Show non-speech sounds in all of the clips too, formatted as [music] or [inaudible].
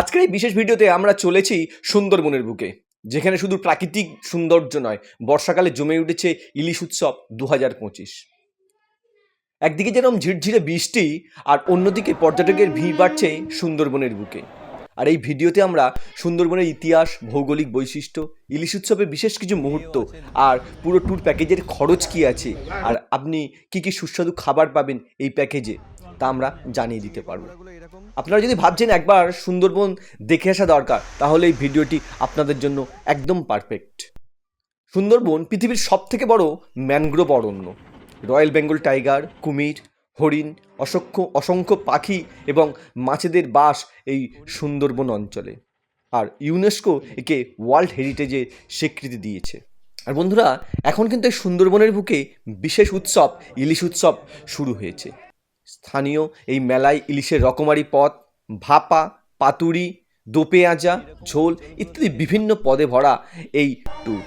আজকের এই বিশেষ ভিডিওতে আমরা চলেছি সুন্দরবনের বুকে, যেখানে শুধু প্রাকৃতিক সৌন্দর্য নয়, বর্ষাকালে জমে উঠেছে ইলিশ উৎসব দু হাজার পঁচিশ। একদিকে যেরকম ঝিরঝিরে বৃষ্টি আর অন্যদিকে পর্যটকের ভিড় বাড়ছে সুন্দরবনের বুকে। আর এই ভিডিওতে আমরা সুন্দরবনের ইতিহাস, ভৌগোলিক বৈশিষ্ট্য, ইলিশ উৎসবের বিশেষ কিছু মুহূর্ত আর পুরো ট্যুর প্যাকেজের খরচ কি আছে, আর আপনি কি কি সুস্বাদু খাবার পাবেন এই প্যাকেজে তা আমরা জানিয়ে দিতে পারব। আপনারা যদি ভাবছেন একবার সুন্দরবন দেখে আসা দরকার, তাহলে এই ভিডিওটি আপনাদের জন্য একদম পারফেক্ট। সুন্দরবন পৃথিবীর সব থেকে বড় ম্যানগ্রোভ অরণ্য। রয়্যাল বেঙ্গল টাইগার, কুমির, হরিণ, অসংখ্য অসংখ্য পাখি এবং মাছেদের বাস এই সুন্দরবন অঞ্চলে। আর ইউনেস্কো একে ওয়ার্ল্ড হেরিটেজে স্বীকৃতি দিয়েছে। আর বন্ধুরা, এখন কিন্তু এই সুন্দরবনের বুকে বিশেষ উৎসব, ইলিশ উৎসব শুরু হয়েছে। স্থানীয় এই মেলায় ইলিশের রকমারি পদ, ভাপা, পাতুরি দোপে আজা ঝোল ইত্যাদি বিভিন্ন পদে ভরা এই ট্যুর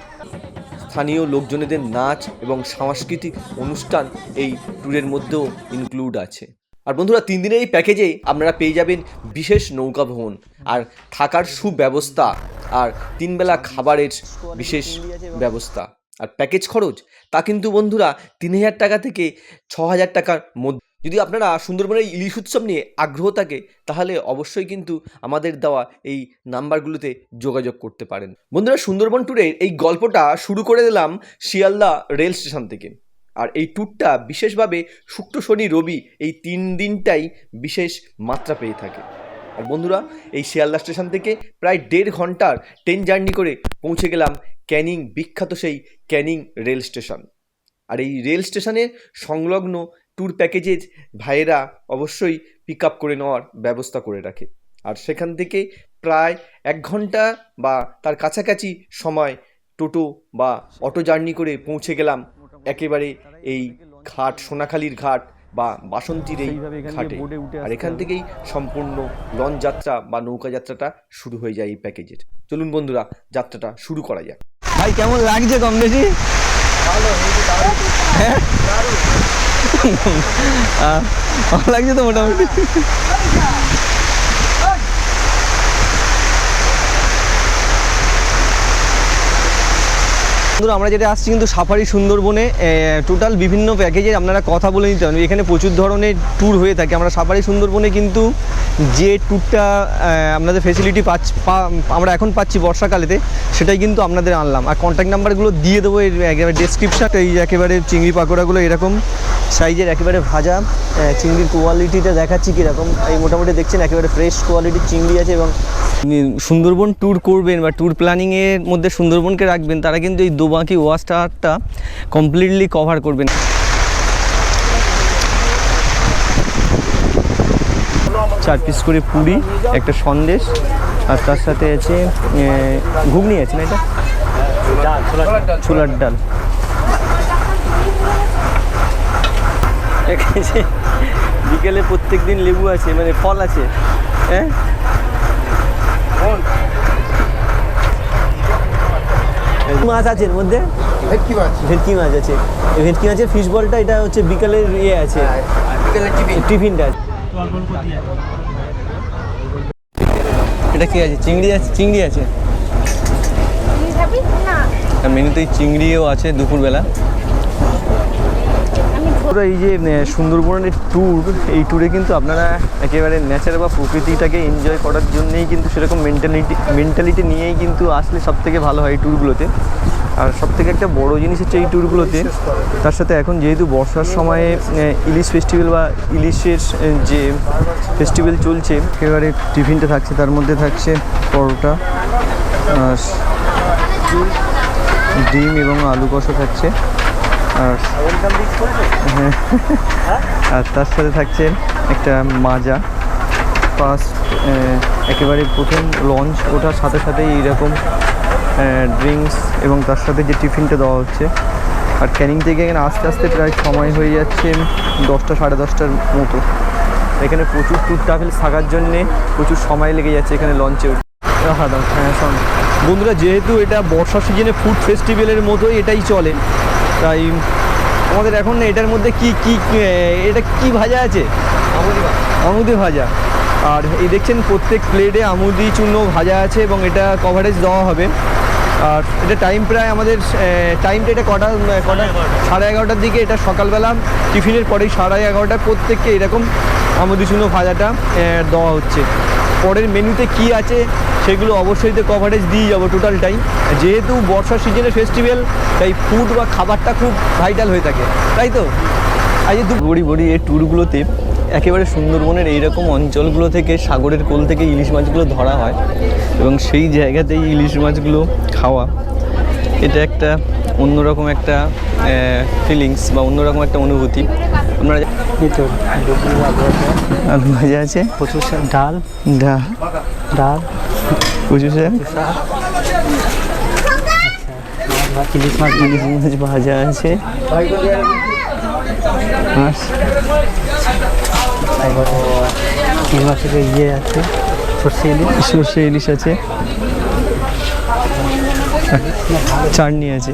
স্থানীয় লোকজনেদের নাচ এবং সাংস্কৃতিক অনুষ্ঠান এই ট্যুরের মধ্যেও ইনক্লুড আছে। আর বন্ধুরা, তিন দিনের এই প্যাকেজে আপনারা পেয়ে যাবেন বিশেষ নৌকা ভ্রমণ আর থাকার সুব্যবস্থা আর তিনবেলা খাবারের বিশেষ ব্যবস্থা। আর প্যাকেজ খরচ, তা কিন্তু বন্ধুরা, তিন হাজার টাকা থেকে ছ হাজার টাকার মধ্যে যদি আপনারা সুন্দরবনের ইলিশ উৎসব নিয়ে আগ্রহ থাকে, তাহলে অবশ্যই কিন্তু আমাদের দেওয়া এই নাম্বারগুলোতে যোগাযোগ করতে পারেন। বন্ধুরা, সুন্দরবন ট্যুরের এই গল্পটা শুরু করে দিলাম শিয়ালদা রেল স্টেশন থেকে। আর এই ট্যুরটা বিশেষভাবে শুক্র, শনি, রবি এই তিন দিনটাই বিশেষ মাত্রা পেয়ে থাকে। আর বন্ধুরা, এই শিয়ালদা স্টেশন থেকে প্রায় দেড় ঘণ্টার ট্রেন জার্নি করে পৌঁছে গেলাম ক্যানিং, বিখ্যাত সেই ক্যানিং রেল স্টেশন। আর এই রেল স্টেশনের সংলগ্ন ট্যুর প্যাকেজের ভাইয়েরা অবশ্যই পিক আপ করে নেওয়ার ব্যবস্থা করে রাখে। আর সেখান থেকে প্রায় এক ঘণ্টা বা তার কাছাকাছি সময় টোটো বা অটো জার্নি করে পৌঁছে গেলাম একেবারে এই ঘাট সোনাখালীর ঘাট বা বাসন্তীর এই ঘাটে। আর এখান থেকেই সম্পূর্ণ লঞ্চ যাত্রা বা নৌকা যাত্রাটা শুরু হয়ে যায় এই প্যাকেজের চলুন বন্ধুরা যাত্রাটা শুরু করা যাক। ভাই কেমন লাগছে কম বেশি? হ্যাঁ? ভালো লাগছে তো মোটামুটি। বন্ধুরা, আমরা যেটা আসছি কিন্তু সাফারি সুন্দরবনে টোটাল বিভিন্ন প্যাকেজে আপনারা কথা বলে নিতে পারেন। এখানে প্রচুর ধরনের ট্যুর হয়ে থাকে। আমরা সাফারি সুন্দরবনে কিন্তু যে ট্যুরটা আপনাদের ফেসিলিটি পাচ্ছি আমরা এখন পাচ্ছি বর্ষাকালেতে, সেটাই কিন্তু আপনাদের আনলাম। আর কন্ট্যাক্ট নাম্বারগুলো দিয়ে দেবো, এর একেবারে ডেসক্রিপশন এই একেবারে চিংড়ি পাকোড়াগুলো এরকম। সাইজের একেবারে ভাজা চিংড়ির কোয়ালিটিটা দেখাচ্ছি কীরকম। এই মোটামুটি দেখছেন একেবারে ফ্রেশ কোয়ালিটির চিংড়ি আছে এবং সুন্দরবন ট্যুর করবেন বা ট্যুর প্ল্যানিংয়ের মধ্যে সুন্দরবনকে রাখবেন তারা কিন্তু এই দোবাঁকি ওয়াচ টাওয়ারটা কমপ্লিটলি কভার করবেন। চার পিস করে পুরি একটা সন্দেশ আর তার সাথে আছে ঘুগনি আছে না এটা? ছোলার ডাল এখানে যে বিকেলে প্রত্যেক দিন লেবু আছে মানে ফল আছে। হ্যাঁ? মাছ আছে এর মধ্যে? ভেটকি মাছ ভেটকি মাছ আছে। ভেটকি মাছের ফিশ বলটা এটা হচ্ছে বিকালের ইয়ে আছে। টিফিনটা আছে। এটা কি আছে? চিংড়ি আছে? চিংড়ি আছে? মেনুতেই চিংড়িও আছে দুপুরবেলা। পুরো এই যে সুন্দরবনের ট্যুর এই ট্যুরে কিন্তু আপনারা একেবারে নেচার বা প্রকৃতিটাকে এনজয় করার জন্যেই কিন্তু সেরকম মেন্টালিটি মেন্টালিটি নিয়েই কিন্তু আসলে সব থেকে ভালো হয় এই ট্যুরগুলোতে আর সব থেকে একটা বড় জিনিস হচ্ছে এই ট্যুরগুলোতে তার সাথে এখন যেহেতু বর্ষার সময়ে ইলিশ ফেস্টিভ্যাল বা ইলিশের যে ফেস্টিভ্যাল চলছে, একেবারে টিফিনটা থাকছে, তার মধ্যে থাকছে পরোটা ডিম এবং আলু কষা থাকছে। [laughs] আর তার সাথে থাকছে একটা মাজা। ফার্স্ট একেবারে প্রথম লঞ্চ ওঠার সাথে সাথে এইরকম ড্রিঙ্কস এবং তার সাথে যে টিফিনটা দেওয়া হচ্ছে। আর ক্যানিং থেকে এখানে আস্তে আস্তে প্রায় সময় হয়ে যাচ্ছে দশটা সাড়ে দশটার মতো। এখানে প্রচুর ট্যুর ট্রাভেল থাকার জন্যে প্রচুর সময় লেগে যাচ্ছে এখানে লঞ্চে হ্যাঁ বন্ধুরা, যেহেতু এটা বর্ষা সিজনে ফুড ফেস্টিভ্যালের মতোই এটাই চলে। তাই আমাদের এখন এটার মধ্যে কি কি এটা কি ভাজা আছে? আমুদি ভাজা। আর এই দেখছেন প্রত্যেক প্লেটে আমুদি চূর্ণ ভাজা আছে এবং এটা কভারেজ দেওয়া হবে। আর এটা টাইম প্রায় আমাদের টাইমটা এটা কটা কটা? সাড়ে এগারোটার দিকে এটা সকালবেলা। টিফিনের পরেই সাড়ে এগারোটা প্রত্যেককে এরকম আমুদি চূর্ণ ভাজাটা দেওয়া হচ্ছে। পরের মেনুতে কি আছে সেগুলো অবশ্যই তো কভারেজ দিয়ে যাব টোটাল টাইম যেহেতু বর্ষার সিজনে ফেস্টিভ্যাল তাই ফুড বা খাবারটা খুব ভাইটাল হয়ে থাকে, তাই তো? আজ দু বড়ি বড়ি এই ট্যুরগুলোতে একেবারে সুন্দরবনের এইরকম অঞ্চলগুলো থেকে, সাগরের কোল থেকে ইলিশ মাছগুলো ধরা হয় এবং সেই জায়গাতেই ইলিশ মাছগুলো খাওয়া। এটা একটা অন্যরকম একটা ফিলিংস বা অন্যরকম একটা অনুভূতি। আপনারা ভাজা আছে। প্রচুর ডাল। ডাল। ডাল। প্রচুর শাক। ইলিশ মাছ ইলিশ মাছ ভাজা আছে। ইলিশ মাছের ইয়ে আছে সর্ষে ইলিশ। সর্ষে ইলিশ আছে। চাটনি আছে।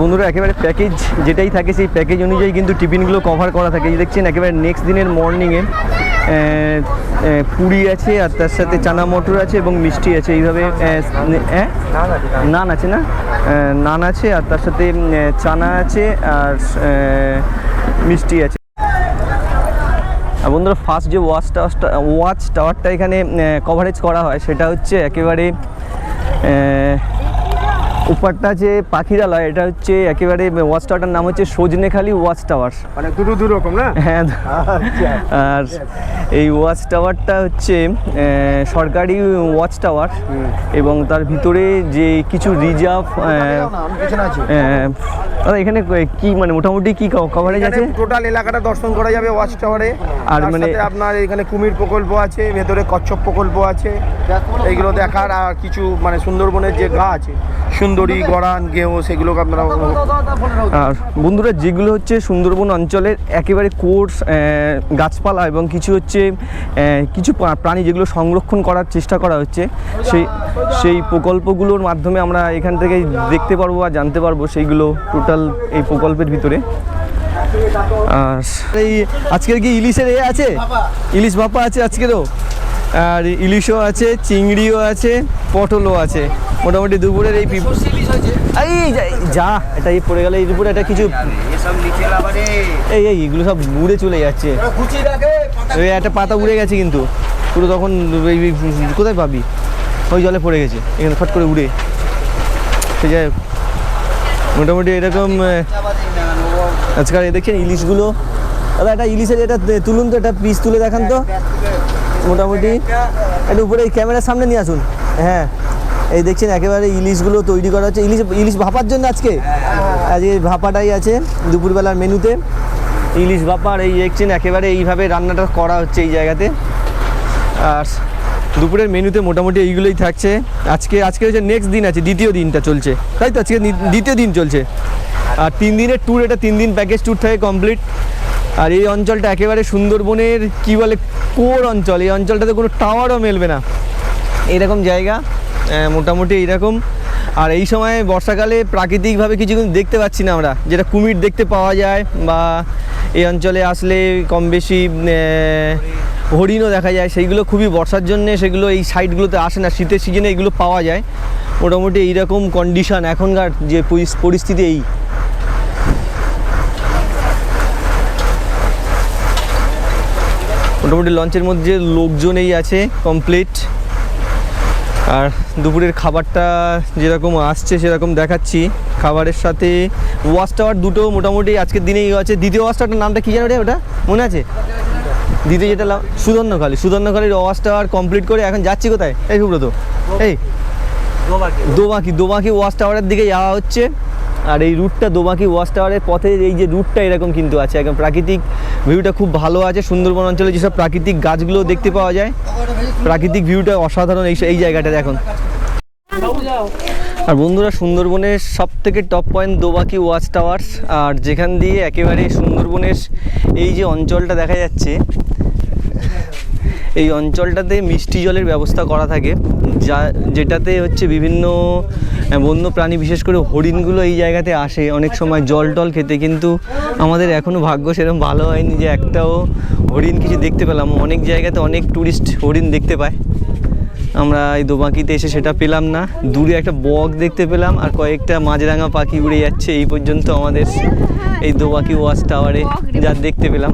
বন্ধুরা, একেবারে প্যাকেজ যেটাই থাকে, সেই প্যাকেজ অনুযায়ী কিন্তু টিফিনগুলো কভার করা থাকে। দেখছেন, একেবারে নেক্সট দিনের মর্নিংয়ে পুরি আছে আর তার সাথে চানা মটর আছে এবং মিষ্টি আছে। এইভাবে? নান আছে না? নান আছে আর তার সাথে চানা আছে আর মিষ্টি আছে। আর বন্ধুরা ফার্স্ট যে ওয়াচ টাওয়ারটা ওয়াচ টাওয়ারটা এখানে কভারেজ করা হয়, সেটা হচ্ছে একেবারে উপরটা যে পাখিরালয় এটা হচ্ছে একেবারে ওয়াচ টাওয়ারটার নাম হচ্ছে সজনেখালি ওয়াচ টাওয়ার মানে দুটো দু রকম না? হ্যাঁ। আর এই ওয়াচ টাওয়ারটা হচ্ছে আহ, সরকারি ওয়াচ টাওয়ার এবং তার ভিতরে যে কিছু রিজার্ভ আছি। এখানে কি মানে মোটামুটি কি কভারেজ আছে টোটাল এলাকাটা দর্শন করা যাবে ওয়াচ টাওয়ারে আর আর মানে- আপনার এখানে কুমির প্রকল্প আছে ভেতরে কচ্ছপ প্রকল্প আছে। এইগুলো দেখার আর কিছু মানে সুন্দরবনের যে গা আছে সুন্দরী, গড়ান, গেও, সেগুলোকে আপনারা আর বন্ধুরা, যেগুলো হচ্ছে সুন্দরবন অঞ্চলের একেবারে কোর্স গাছপালা এবং কিছু হচ্ছে কিছু প্রাণী যেগুলো সংরক্ষণ করার চেষ্টা করা হচ্ছে, সেই সেই প্রকল্পগুলোর মাধ্যমে আমরা এখান থেকে দেখতে পারব বা জানতে পারব সেইগুলো টোটাল এই প্রকল্পের ভিতরে। আর এই আজকের কি ইলিশের এ আছে? ইলিশ ভাপা আছে আজকেরও? আর ইলিশও আছে চিংড়িও আছে পটলও আছে। মোটামুটি দুপুরের এই এই যা- এটা এই পড়ে গেলে এই দুপুরে এটা কিছু এই এই এগুলো সব উড়ে চলে যাচ্ছে। ওই একটা পাতা উড়ে গেছে কিন্তু। পুরো তখন কোথায় পাবি? ওই জলে পড়ে গেছে। এখানে ফট করে উড়ে। সে যাই মোটামুটি এরকম আজকাল দেখছেন ইলিশগুলো। দাদা একটা ইলিশের এটা তুলুন তো একটা পিস তুলে দেখান তো। মোটামুটি। একটু উপরে এই ক্যামেরার সামনে নিয়ে আসুন। হ্যাঁ এই দেখছেন একেবারে ইলিশগুলো তৈরি করা হচ্ছে। ইলিশ ইলিশ ভাপার জন্য আজকে? আজকে ভাপাটাই আছে দুপুরবেলার মেনুতে। ইলিশ ভাপার, এই দেখছেন একেবারে এইভাবে রান্নাটা করা হচ্ছে এই জায়গাতে। আর দুপুরের মেনুতে মোটামুটি এইগুলোই থাকছে। আজকে আজকে হচ্ছে নেক্সট দিন আছে, দ্বিতীয় দিনটা চলছে। তাই তো? আজকে দ্বিতীয় দিন চলছে। আর তিন দিনের ট্যুর এটা তিন দিন প্যাকেজ ট্যুর থাকে কমপ্লিট আর এই অঞ্চলটা একেবারে সুন্দরবনের কি বলে কোর অঞ্চল, এই অঞ্চলটাতে কোনো টাওয়ারও মেলবে না। এরকম জায়গা মোটামুটি এইরকম। আর এই সময় বর্ষাকালে প্রাকৃতিকভাবে কিছু কিন্তু দেখতে পাচ্ছি না আমরা, যেটা কুমির দেখতে পাওয়া যায় বা এই অঞ্চলে আসলে কম বেশি হরিণও দেখা যায়। সেইগুলো খুবই বর্ষার জন্যে সেগুলো এই সাইডগুলোতে আসে না, শীতের সিজনে এগুলো পাওয়া যায়। মোটামুটি এইরকম কন্ডিশন এখনকার যে পরিস্থিতি এই। মোটামুটি লঞ্চের মধ্যে লোকজনেই আছে কমপ্লিট আর দুপুরের খাবারটা যেরকম আসছে সেরকম দেখাচ্ছি। খাবারের সাথে ওয়াচ টাওয়ার দুটো মোটামুটি আজকের দিনেই আছে। দ্বিতীয় ওয়াচ টাওয়ারটার নামটা কী জানো রে ওটা? মনে আছে? দ্বিতীয় যেটা সুধন্যখালি সুধন্যখালির ওয়াচ টাওয়ার কমপ্লিট করে এখন যাচ্ছি কোথায়? এই সুব্রত। এই। দোবাকি। দোবাকি। ওয়াচ টাওয়ারের দিকে যাওয়া হচ্ছে। আর এই রুটটা দোবাকি ওয়াচ টাওয়ারের পথে এই যে রুটটা এরকম কিন্তু আছে। একদম প্রাকৃতিক ভিউটা খুব ভালো আছে। সুন্দরবন অঞ্চলে যেসব প্রাকৃতিক গাছগুলো দেখতে পাওয়া যায়, প্রাকৃতিক ভিউটা অসাধারণ এই এই জায়গাটাতে এখন। আর বন্ধুরা, সুন্দরবনের সব থেকে top point Dobanki watch towers আর যেখান দিয়ে একেবারে সুন্দরবনের এই যে অঞ্চলটা দেখা যাচ্ছে এই অঞ্চলটাতে মিষ্টি জলের ব্যবস্থা করা থাকে, যা, যেটাতে হচ্ছে বিভিন্ন বন্য প্রাণী বিশেষ করে হরিণগুলো এই জায়গাতে আসে। অনেক সময় জল টল খেতে, কিন্তু আমাদের এখনও ভাগ্য সেরকম ভালো হয়নি যে একটাও হরিণ কিছু দেখতে পেলাম। অনেক জায়গাতে অনেক ট্যুরিস্ট হরিণ দেখতে পায়। আমরা এই দোবাকিতে এসে সেটা পেলাম না। দূরে একটা বক দেখতে পেলাম, আর কয়েকটা মাছরাঙা পাখি উড়ে যাচ্ছে। এই পর্যন্ত আমাদের এই দোবাকি ওয়াচ টাওয়ারে যা দেখতে পেলাম।